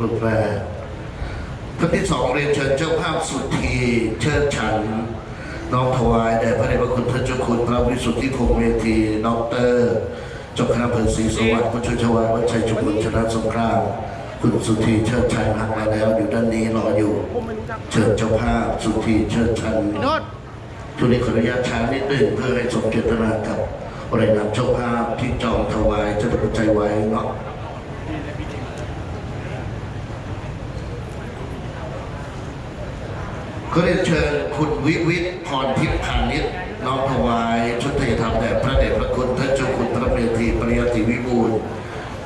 รูปแรกท่านที่สองเรียนเชิญเจ้าภาพสุธีเชิดฉันน้อมถวายแด่พระเดชพระคุณท่านเจ้าคุณพระวิสุทธิพงษ์เมธีดอกเตอร์เจ้าคณะอำเภอศรีสวัสดิ์ผู้ช่วยชวาวัดชัยชุมพลชนะสงครามคุณสุธีเชิดชันหักมาแล้วอยู่ด้านนี้รออยู่ เชิญเจ้าภาพสุธีเชิดชันโนนี้ขออนุญาตช้านิดหนึ่งเพื่อให้สมเจตนากับบริณามเจ้าภาพที่จองถวายเจะปัจจัยไว้เนาะ ก็เรียนเชิญคุณวิวิทย์พรทิพย์พาณิชย์น้อมถวายชุดไทยธรรมแด่พระเดชพระคุณท่านเจ้าคุณพระเมธีปริยติวิบูล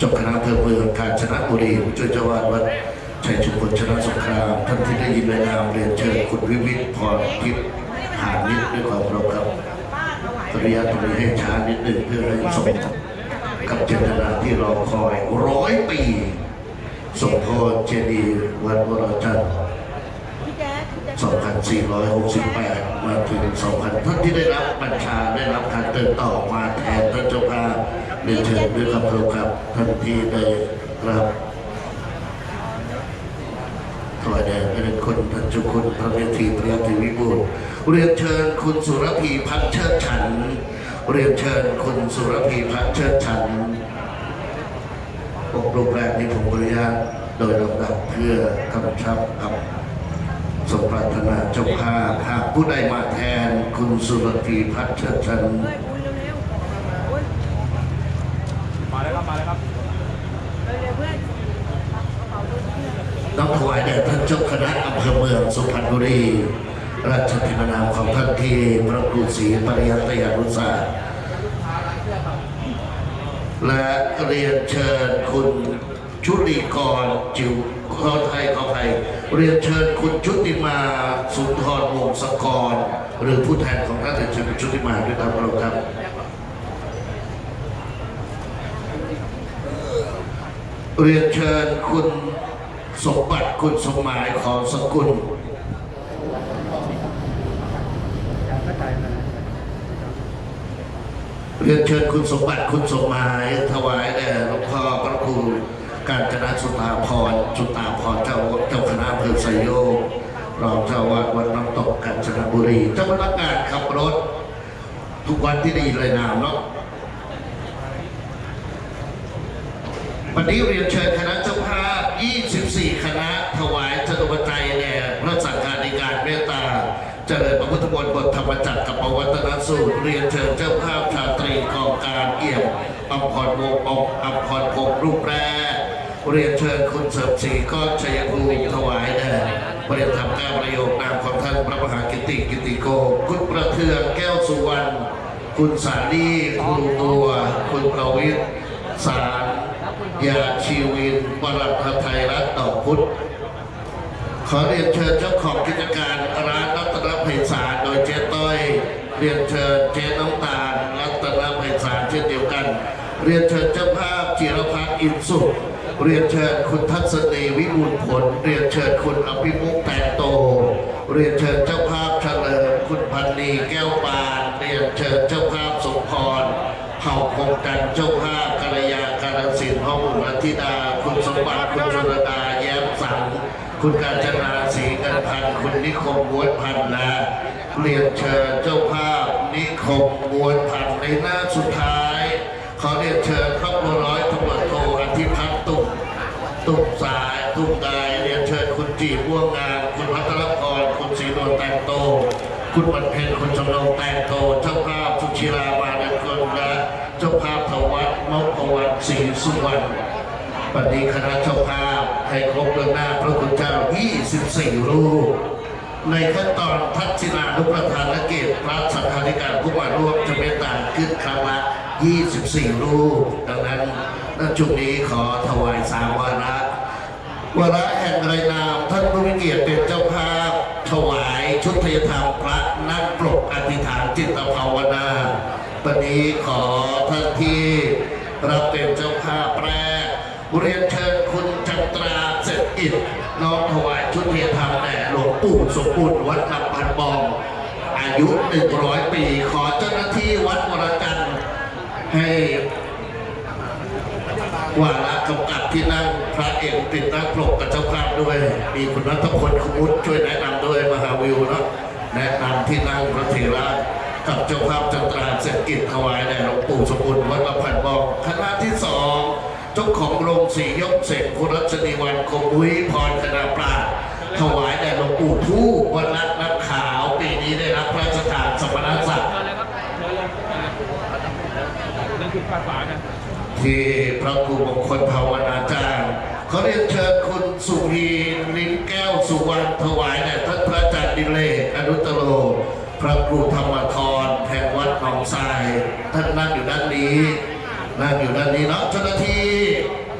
จ้าคณะเภอเมืองกาญจนบุรีผู้ช่วยเจ้าวาดวัดชัยชุมพลชนะสงครามท่านที่ได้ยินในนามเรียนเชิญคุณวิวิทย์พรทิพย์พาณิชย์ด้วยความเคารพครับขออนุญาตตรงนี้ให้ช้านิดหนึ่งเพื่อให้สมกับเจตนาที่รอคอยร้อยปีสมโพธิเจดีย์วัดวรจันทร์ 2468 มาถึง 2000 ท่านที่ได้รับบัญชาได้รับการเติมต่อมาแทนท่านเจ้าภาพเรียนเชิญด้วยความเคารพครับท่านที่ได้รับถวายแด่พระเดชคุณท่านจุคุณพระเมธีปริยติวิบูลเรียนเชิญคุณสุรพีพัฒน์เชิดฉัน เรียนเชิญคุณสุรพีพัฒน์เชิดฉันอบรมแรกนี้ผมขออนุญาตโดยลำดับเพื่อกำชับกับ สมปรารถนาเจ้าภาพหากผู้ใดมาแทนคุณสุรพีพัฒน์เชิดชันมาแล้วครับมาแล้วครับเร็วๆเพื่อนกระเป๋าดูเพื่อนน้องถวายแด่ท่านเจ้าคณะอำเภอเมืองสุพรรณบุรีราชธินานามของท่านที่พระครูศรีปริยัตยานุสาสตร์และเรียนเชิญคุณชุลีกรจิวขอไทยขอไทย เรียนเชิญคุณชุติมาสุนทรวงศกร หรือผู้แทนของท่านเรียนเชิญคุณชุติมาด้วยครับเราครับเรียนเชิญคุณสมบัติคุณสมหมายของสกุลเรียนเชิญคุณสมบัติคุณสมหมายถวายแด่หลวงพ่อพระครู การจนาสุตาพรสุตาพรเจ้าเจ้าคณะอำเภอไซโยกรองเจ้าวาดวัดน้ำตกกาญจนบุรีเจ้าพนักงานขับรถ ทุกวันที่ได้ยินเลยนามเนาะวันนี้เรียนเชิญคณะเจ้าภาพ 24 คณะถวายจตุปัจจัยแด่พระสังฆาธิการเมตตา เจริญพระพุทธมนต์บทธรรมจักรกับปวัตนสูตร เรียนเชิญเจ้าภาพชาตรีกองการเอี่ยมอัมพรวงอมอัมพรพงรูปแรก เรียนเชิญคุณเสริมศรีก้อนชัยภูมิถวายแด่ประเด็นทำการประโยคนามของท่านพระมหากิติกิติโก คุณประเทืองแก้วสุวรรณคุณสาลีครูตัว คุณประวิทย์สารยาชีวินปรัตไทยรัฐดอกพุทธขอเรียนเชิญเจ้าของกิจการร้านรัตนไพศาลโดยเจ๊ต้อย เรียนเชิญเจ๊น้ำตาลรัตนไพศาลเช่นเดียวกัน เรียนเชิญเจ้าภาพจิรพัฒน์อินสุข เรียนเชิญคุณทัศนีวิบูลผล เรียนเชิญคุณอภิมุกแตงโต เรียนเชิญเจ้าภาพเฉลิมคุณพันนีแก้วปาน เรียนเชิญเจ้าภาพสมพรเผ่าคงกันเจ้าภาพกัลยาการสินห้องรัธิดา คุณสมบัติคุณชนดาแย้มสังคุณการจนาศรีกันพันธ์คุณนิคมม้วนพันธ์และเรียนเชิญเจ้าภาพนิคมม้วนพันธ์ในหน้าสุดท้าย ขอเรียนเชิญครอบครัวร้อยตำรวจโทอธิพัฒ ตุกสายตุกกายเรียนเชิญคุณจีบว่วงงามคุณพัทรพรคุณศรีนวลแตงโต คุณบรรเพ็ญคุณจำลองแตงโต เจ้าภาพสุชิรามาเดนกลและเจ้าภาพธวัฒน์นพวัฒน์ศรีสุวรรณปัจจุคณะเจ้าภาพให้ครบเรื่องหน้าพระคุณเจ้า 24 รูป ในขั้นตอนทักษิณานุประธานและเกตพระสังฆาธิการผู้มาร่วมจะเป็นต่างขึ้นครั้งละ 24 รูป ดังนั้น ณจุดนี้ขอถวายสามวาระวาระแห่งไรนามท่านผู้มีเกียรติเป็นเจ้าภาพ ถวายชุดพยธรรมพระนั่งปรกอธิษฐานจิตภาวนาวันนี้ขอท่านที่รับเป็นเจ้าภาพแรกเรียนเชิญคุณจันตราเสร็จอิฐน้อมถวายชุดพยธรรมแด่หลวงปู่สมบูรณ์วัดคำพันบอง อายุ 100 ปี ขอเจ้าหน้าที่วัดวรจันทร์ให้ วาระกำกับที่นั่งพระเอกติดนั่งปกกับเจ้าภาพด้วย มีคุณนัทพลขมุตช่วยแนะนำด้วยมหาวิวเนาะแนะนำที่นั่งพระเถระกับเจ้าภาพจัตราเศรษฐกิจถวายแด่หลวงปู่สมบูรณ์วัดละพันบอกคณะที่สองเจ้าของโรงสียกเสกคุณรัชนีวันคงวิพรคณะปราชญ์ถวายแด่หลวงปู่ทู่วัดรัตน์น้ำขาวปีนี้ได้รับพระราชทานสมณศักดิ์นั่นคือภาษานี่ย ที่พระครูมงคลภาวนาจารย์เขาเรียนเชิญคุณสุพีลิ้นแก้วสุวรรณถวายแด่ท่านพระอาจารย์ดิเลกอนุตโร พระครูธรรมทรแห่งวัดหนองทรายท่านนั่งอยู่ด้านนี้ นั่งอยู่ด้านนี้เนาะเจ้าหน้าที่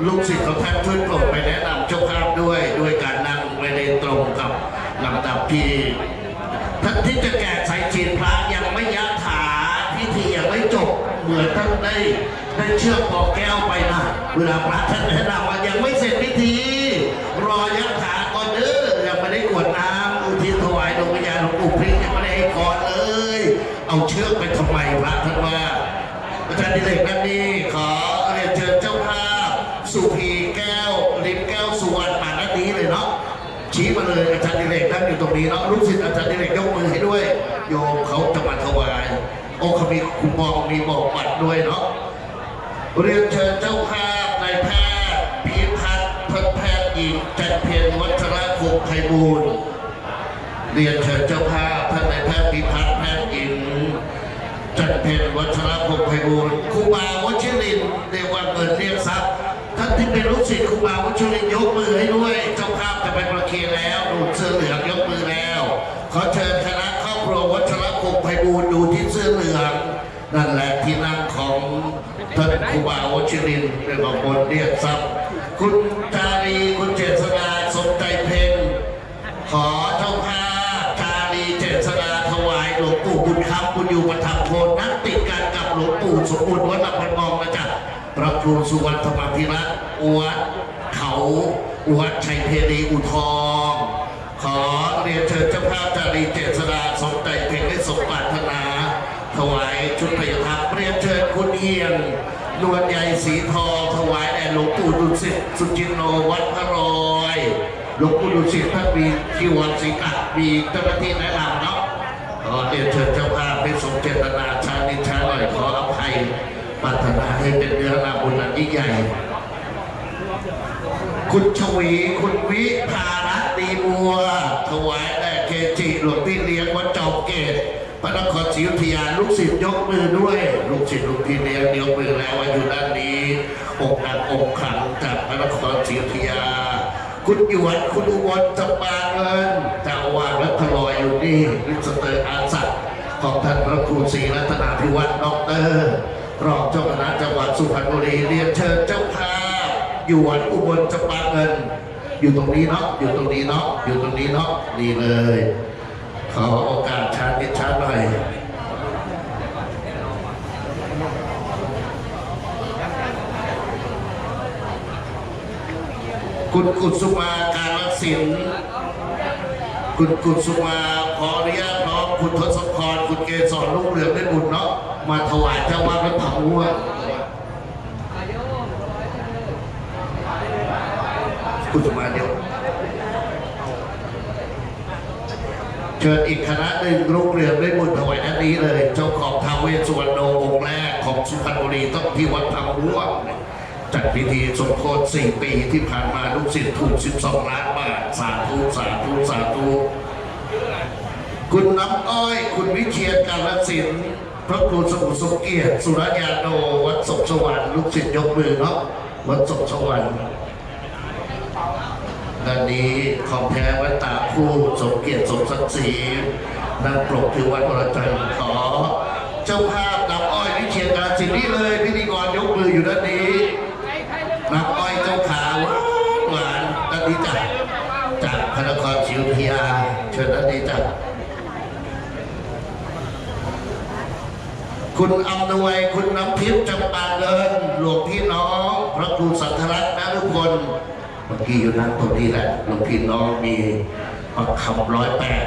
ลูกศิษย์ของท่านช่วยโปรดไปแนะนำเจ้าภาพด้วยด้วยการนั่งไม่ได้ตรงกับลำดับที่ท่านที่จะแก่สายจีนพระยังไม่ยัดถาพิธียังไมือนท่านได้ได้เชือกปอกแก้วไปนะเวลาพระท่านแนะนำว่ายังไม่เสร็จพิธี รอยัดถาก่อนเด้อยังไม่ได้กวดน้ำอุทิศถวายดวงวิญญาณหลวงปู่พริ้งยังไม่ได้ให้ก่อนเลย เอาเชือกไปทำไมพระท่านว่าอาจารย์ดิเลกนั่นนี่ขอเรียนเชิญเจ้าภาพสุพีแก้วลิมแก้วสุวรรณมาด้านนี้เลยเนาะชี้มาเลยอาจารย์ดิเรกนั่งอยู่ตรงนี้เนาะลูกศิษย์อาจารย์ดิเรก มีคูปองมีบอกบัตรด้วยเนาะเรียนเชิญเจ้าภาพนายแพทย์พิพัฒน์พัฒแพทย์หญิงจันเพียรวัชระคงไพบูลเรียนเชิญเจ้าภาพท่านนายแพทย์พิพัฒน์แพทย์หญิงจันเพ็ญวัชรพงไพบูลครูบาวชิรินเรียกว่าเปิดเรียกทรัพย์ท่านที่เป็นลูกศิษย์ครูบาวชิรินยกมือให้ด้วย เจ้าภาพจะไปประเคนแล้วดูเสื้อเหลืองยกมือแล้ว ขอเชิญคณะครอบครัววัชร พงไพบูลดูที่เสื้อเหลืองนั่นแหละที่นั่งของท่านครูบาวชิรินเรียกว่าบนเรียกทรัพย์คุณจารีคุณเจษฎาสมใจเพ็ญขอเจ้าภาพชาลีเจษฎาถวายหลวงปู่บุญคำบุญอยู่ประทับโคนนักติดกันกับหลวงปู่สมบูรณ์วัดลำพันมองมาจากพระครูสุวรรณธรรมพิรัตน์วัดเขาวัดชัยเพรีอุทองขอ เรียนเชิญเจ้าภาพจารีเจษฎาสมใจเพ่งให้สมปรารถนา ถวายชุดพยาทัพเรียนเชิญคุณเฮียงนวลใหญ่สีทองถวายแด่หลวงปู่ดุสิตสุจินโนวัดพระรอยหลวงปู่ดุสิตท่านมีที่วัดศรีกัดมีเจ้าหน้าที่แนะนำเนาะขอเรียนเชิญเจ้าภาพให้สมเจตนาชานิชาหน่อยขออภัยปรารถนาให้เป็นเนื้อนาบุญอันยิ่งใหญ่ คุณชวีคุณวิภารัตน์ดีบัวถวายแด่เกจิหลวงพี่เลี้ยงวัดจอมเกตพระนครศรีอยุธยาลูกศิษย์ยกมือด้วย ลูกศิษย์หลวงพี่เลี้ยงยกมือแล้วว่าอยู่ด้านนี้อกหนักอกขังจากพระนครศรีอยุธยา คุณหยวนคุณอุบลจำปาเงินเจ้าอาวาสวัดพลอยอยู่นี่มิสเตอร์อาสัตของท่านพระครูศรีรัตนาภิวัตรด็อกเตอร์รองเจ้าคณะจังหวัดสุพรรณบุรีเรียนเชิญเจ้าภา อยู่วัดอุบลจำปาเงิน อยู่ตรงนี้เนาะอยู่ตรงนี้เนาะอยู่ตรงนี้เนาะนี่เลย ขอโอกาสชาติชาติหน่อยคุณกุศมาการศิลป์คุณกุศมาขออนุญาตพร้อมคุณทศพรคุณเกศรลูกเหลืองได้บุญเนาะมาถวายเจ้าวัดพระผังวัว คุณสมาเดียวเชิญอีกคณะหนึ่งลูกเรืองได้บุญถวายด้นนี้เลย เจ้าของทาวเวสสุวรรณโองค์แรกของสุพรรณบุรีต้องที่วัดพังวัวจัดพิธีสมโภช4ปีที่ผ่านมาลูกศิษย์ถูก 12 ล้านบาท สาธุสาธุสาธุคุณน้ำอ้อย คุณวิเชียรการศิลป์พระครูสมุทรสมเกียรติสุรญาโนวัดศกสวรรค์ลูกศิษย์ยกมือเนาะวัดศกสวรรค์ ด้านนี้ของแท้วัดตาคู่สมเกียรติสมศักดิ์ศรีนั่งปลกที่วัดวรจันทร์ขอ เจ้าภาพนำอ้อยวิเชียรการศิลป์นี่เลยพิธีกรยกมืออยู่ด้านนี้น้ำอ้อยเจ้าขาวหวานด้านนี้จ้ะจากพระนครศรีอยุธยาเชิญด้านนี้จ้ะคุณอำนวยคุณน้ำทิพย์จำปาเงินหลวงพี่น้อง พระครูสังฆรัตน์นะทุกคน เมื่อกี้อยู่นั่งตรงนี้แหละหลวงพี่น้องมีประคำร้อยแปด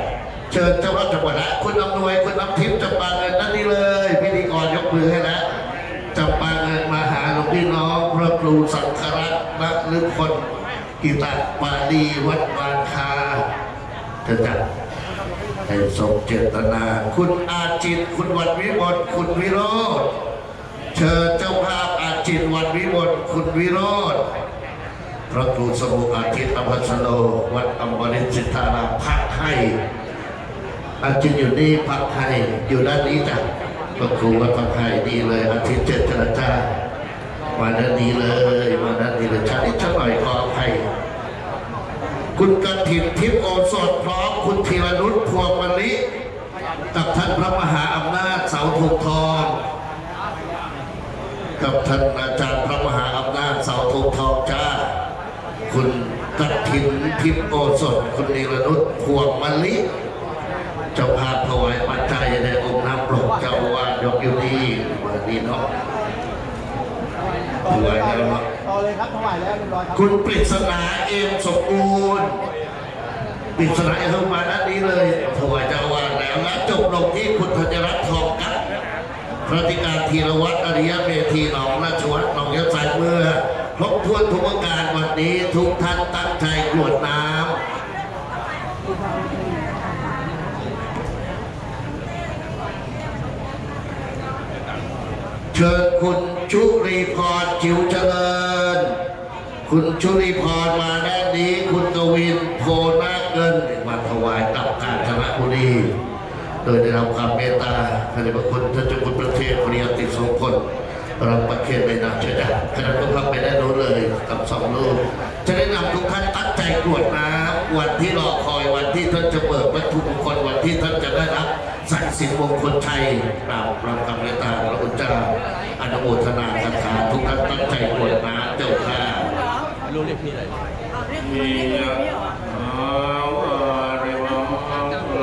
เชิญเจ้าวัดจังหวัดละคุณอำนวยคุณน้ำทิพย์จำปาเงินนั่นนี่เลยพิธีกรยกมือให้นะจำปาเงินมาหาหลวงพี่น้องพระครูสังฆฤพลกิตะปาลีวัดบานคาจะจัดให้สมเจตนา คุณอาจิต คุณวันวิมลคุณวิโรธเชิญเจ้าภาพอาจิตวันวิมลคุณวิโรธ พระครูสมุอาทิตย์อภัสโลวัดอมรินทร์สิทธาราพักให้อาจิตอยู่นี่พักให้อยู่ด้านนี้จ้ะพระครูวัดพักให้ดีเลย อาทิตย์เจ็ดจราจามาด้านนี้เลยมาด้านนี้เลยชาติชาหน่อยขออภัยคุณกฐินทิพย์โอสถพร้อมคุณธีรนุชพวงมะลิกับท่านพระมหาอำนาจเสาธงทอง กับท่านอาจารย์พระมหาอำนาจเสาธงทอง คุณกฐินทิพย์โอสถ คุณธีรนุชพวงมะลิ เจ้าภาพถวายปัจจัยในองค์น้ำปลกเจ้าอาวาสยกอยู่นี่มาดีเนาะถวายแล้วเนาะต่อเลยครับถวายแล้วเรียบร้อยครับคุณปริศนาเอมสมบูรณ์ปริศนาเข้ามาด้านนี้เลยถวายเจ้าอาวาสแล้วและจบลงที่คุณธัญรัตน์ทองกัดพระธิการธีรวัตรอริยเมธีหนองราชวัฒน์หนองยะไซเมื่อ ครบถ้วนทุกประการวันนี้ทุกท่านตั้งใจกรวดน้ำ เชิญคุณชุรีพรจิวเจริญ คุณชุรีพรมาด้านนี้ คุณกวินโพนาเงินมาถวายกับการชนะบุรีโดยได้รับความเมตตาพระเดชพระคุณท่านเจ้าคุณประเทศปริยติสมพ ลรับประเคนในนามเชิดคณะทุกท่านไปได้รู้เลยกับสองลูกจะได้นำทุกท่านตั้งใจกรวดน้ำวันที่รอคอยวันที่ท่านจะเบิกวัตถุมงคลวันที่ท่านจะได้รับสักสิทธิ์มงคลชัยกราบรับคำเมตตาพระคุณเจ้าอนุโมทนาคาถาทุกท่านตั้งใจกรวดน้ำเจ้าค่ะรู้เรียกพี่อะไรเอาเรียกคุณเรียกคุณ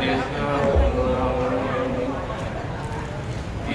เนี่ยเอ